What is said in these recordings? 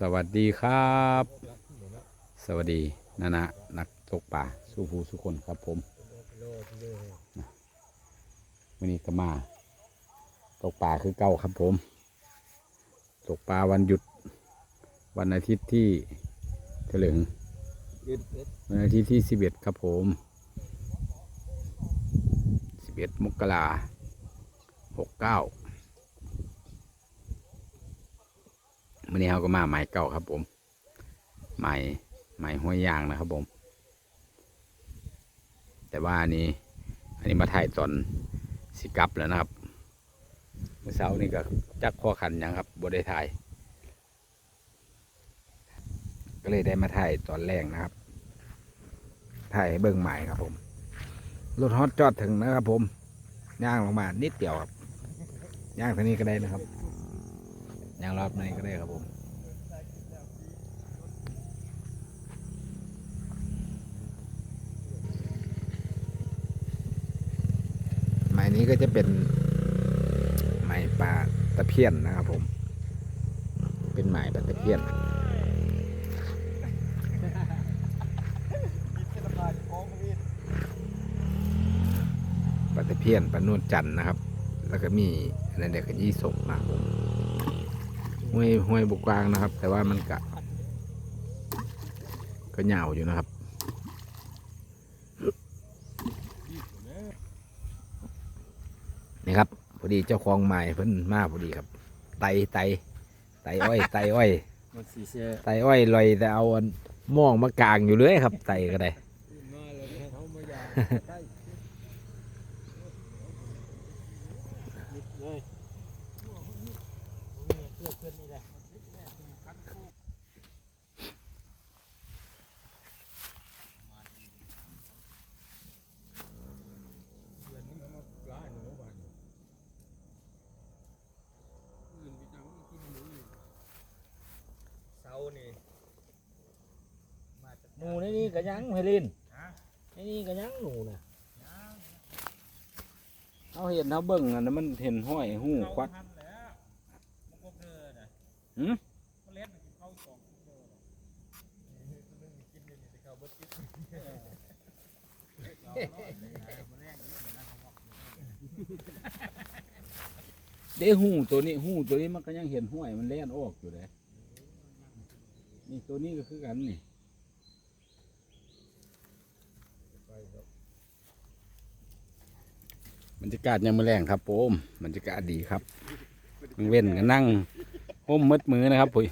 สวัสดีครับ สวัสดีนานะนักตกป่าสู้ผู้สุคนครับผมวันนี้ก็มา ตกป่าคือเก่าครับผม ตกปลาวันหยุด วันอาทิตย์ที่เถลึงวันอาทิตย์ที่สิบเอ็ดครับผมสิบเอ็ดมกราหกเก้า วันนี้เขาก็มาไม้เก่าครับผมไม้ไม้ห้วยยางนะครับผม แต่ว่าอันนี้ อันนี้มาถ่ายตอนสิกับแล้วนะครับเมื่อเช้านี่ก็จักข้อขันยังครับบได้ถ่าย ก็เลยได้มาถ่ายตอนแรกนะครับถ่ายให้เบิ่งใหม่ครับผมรถฮอตจอดถึงนะครับผมย่างลงมานิดเดียวครับย่างทางนี้ก็ได้นะครับ ย่างรอบนี้ก็ได้ครับผมไม้นี้ก็จะเป็นไม้ป่าตะเพียนนะครับผม เป็นไม้ป่าตะเพียนปลาตะเพียนปลานวลจันทร์นะครับ แล้วก็มีอันนั้นเด็กก็ยี่สกนะครับผม ห้วยห้วยบุกกวางนะครับ แต่ว่ามันกะก็เหงาอยู่นะครับนี่ครับพอดีเจ้าของใหม่เพิ่นมาพอดีครับ ไตไตไตอ้อยไตอ้อยมันสีเสื้อไตอ้อยลอยแต่เอาอันหม่องมากลางอยู่เลยครับ ไตก็ได้ มาเลยให้เขามายาใกล้เลย เพื่อเพื่อนนี่แหละเสานี่มาจากหนูในนี่ก็ยังเฮลินในนี่ก็ยังหนูนะเอาเห็นเขาเบิ่งอันนั้นมันเห็นห้อยหูควัด ทันแล้วมันก็เดินน่ะ หืมเด้หูตัวนี้หูตัวนี้มันก็ยังเห็นห้อยมันแล่นออกอยู่เลยนี่ตัวนี้ก็คือกันนี่บรรยากาศยังมือแรงครับผมบรรยากาศดีครับมึงเว้นกันนั่ง งห่มมืดมือนะครับผุย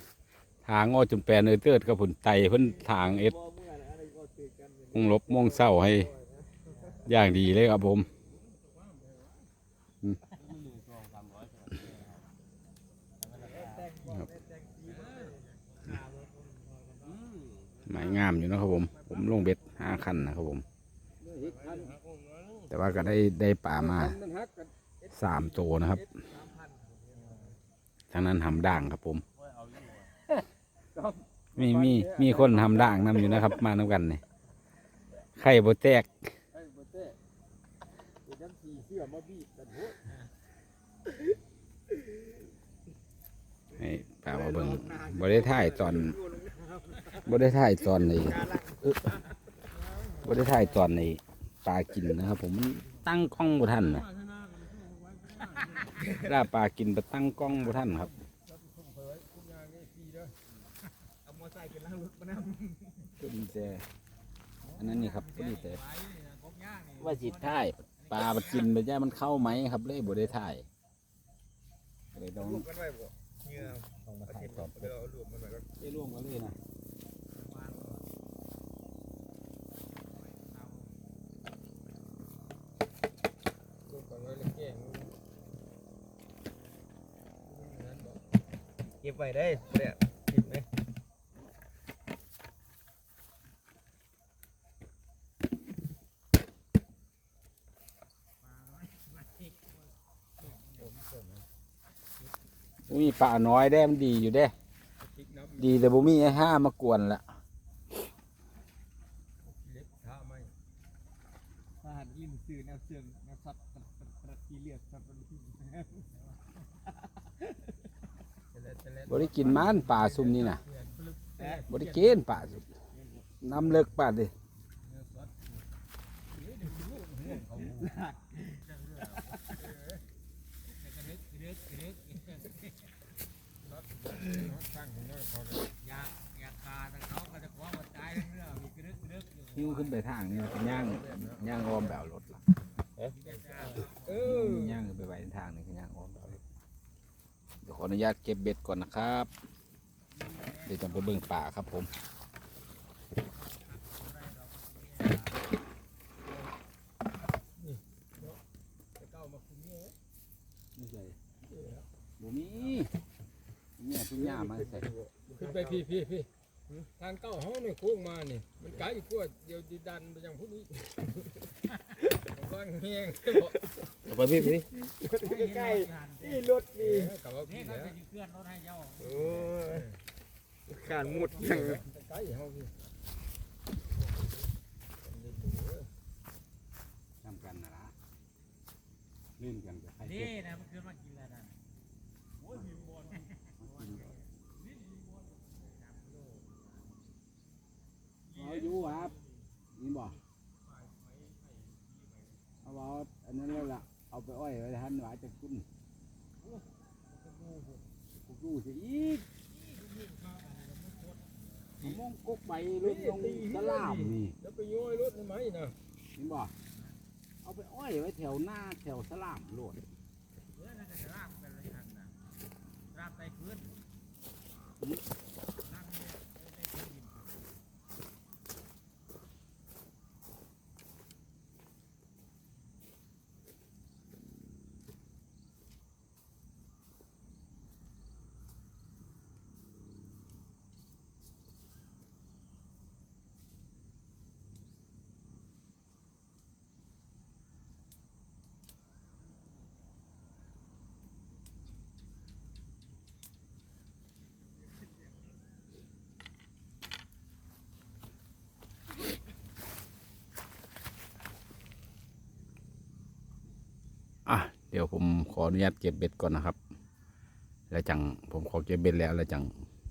ทางอ้อจนแปลนเออเติร์ดกับผุนไตเพิ่นทางเอ็ดมงลบมงเศร้าให้อย่างดีเลยครับผมหมายงามอยู่นะครับผม ผมลงเบ็ดห้าคันนะครับผม แต่ว่าก็ได้ได้ปลามาสามตัวนะครับ ทางนั้นทำด่างครับผม มีมีมีคนทำด่างนำอยู่นะครับ มาน้ำกันเนี่ยไข่โบแตกไอ้โบเต้เดี๋ยวน้ำสีเสื้อมาบีบกันโหให้ปลามาเบิ่งบ่ได้ถ่ายตอนบ่ได้ถ่ายตอนในเอ้อบ่ได้ถ่ายตอนในปลากินนะครับ ผมมันตั้งกล้องบ่ทันนะ ถ้าปลากินไปตั้งกล้องบ่ทันครับเอามอไซค์ขึ้นแล้วรถมานั่งก็ดีแต่อันนั้นนี่ครับก็ดีแต่ไปนี่นะกบย่างนี่ว่าจิตถ่ายปลามันกินไปย่ามันเข้าไหมครับเลยบ่ได้ถ่ายก็เลยต้องรวมกันไว้บ่เหงื่อต้องมาอาถ่ายทิตย์ตอนเดี๋ยวเอารวมกันไว้ก่อน ได้ร่วมกันเลยนะ รวมกันไว้แล้วแกงเก็ บไว้ได้เนี่ยกินไหมมีปลาน้อยได้มันดีอยู่เด้พริกน้ำดีแต่บ่มีไอ้ห้ามากวนละเล็กท่าไหมถ้าหันลิ้นซื่อแนวเสื่องแนวสัตว์ประทีเลียดสัตว์ประทีจะเล่นจะเล่น บ่ได้กินมันปลาซุ่มนี่นะเนี่ยบริเกณฑ์ป่าสุดน้ำเลิกป่าดิตั้งของน้อยเขาเลยอยากอยากขาแต่เขาก็จะขอมาตายทั้งเรื่องมีกระดึกกระดึกอยู่หิ้วขึ้นไปทางนี่เป็นย่างย่างอ้อมแบบรถล่ะเออย่างขึ้นไปไว้ทางนี่คือย่างอ้อมแบบรถ เดี๋ยวขออนุญาตเก็บเบ็ดก่อนนะครับ เดี๋ยวจะไปเบิ่งป่าครับผมเนี่ยไม่ใช่บ่มีเนี่ยทุ่งหญ้ามาใส่ขึ้นไปพี่พี่พี่ ทางเก้าห้องนี่โค้งมานี่มันไกลกว่าเดี๋ยวดิดันไปยังพวกนี้บ้านเฮียงบอกเอาไปพี่พี่ใกล้ๆนี่รถนี่กับว่านี่พี่เขาแล้วจะเคลื่อนรถให้เจ้าโอ้ยการมุดยังไกลเฮาพี่ทำกันนะล่ะลื่นกันกับใครนี่เก็บนะมันเคลื่อนมากินแล้วนั่นโอ้ยมีบอล เอาอยู่ครับนี่บ่เอาเอาอันนั้นแล้วล่ะเอาไปอ้อยไว้ทันหวาจะขึ้น กูดูสิอีกมะม่วงกกใบลุกลงตะลามนี่แล้วไปย้อยรถทำไมนะนี่บ่เอาไปอ้อยไว้แถวหน้าแถวสลามโลดเพื่อนนั่นก็จะลากเป็นอะไรทันนะลากไปพื้น อะเดี๋ยวผมขออนุญาตเก็บเบ็ดก่อนนะครับ แล้วจังผมขอเก็บเบ็ดแล้วแล้วจัง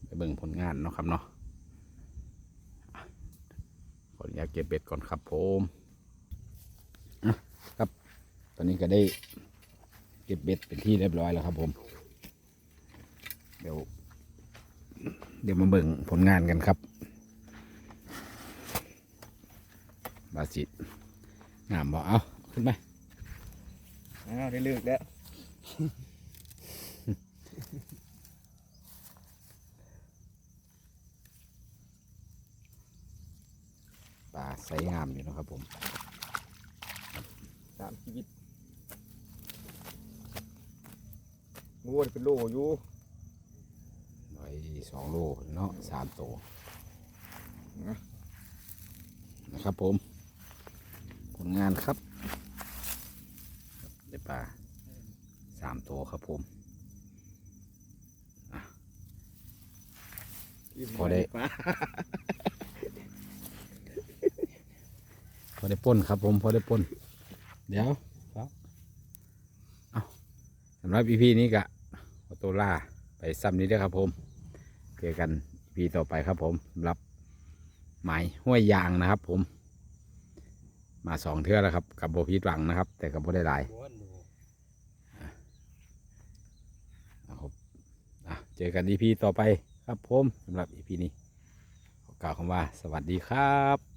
ไปเบิ่งผลงานเนาะครับเนาะขออนุญาตเก็บเบ็ดก่อนครับผมอะครับ ตอนนี้ก็ได้เก็บเบ็ดเป็นที่เรียบร้อยแล้วครับผม เดี๋ยว เดี๋ยวมาเบิ่งผลงานกันครับ บาสิตงามบ่เอาขึ้นไป อ้าวได้เลือกแล้ว ปลาใสงามอยู่นะครับผมสามชีวิตงูนี่เป็นโลอยู่ร้อยสองโลเนาะสามตัวนะครับผม ผลงานครับได้ ปลาสามตัวครับผมพอได้พอได้ป่นครับผมพอได้ป่นเดี๋ยวครับเอาสำหรับอีพีนี้กะขอตัวล่าไปซ้ำนี้เด้อครับผม เจอกันอีพีต่อไปครับผมสำหรับหมายห้วยยางนะครับผม มาสองเทื่อแล้วครับ กับโบพีดหวังนะครับ แต่กับโบได้หลายนะครับอะ เจอกันอีพีต่อไปครับผมสำหรับอีพีนี้ขอกล่าวคำว่า สวัสดีครับ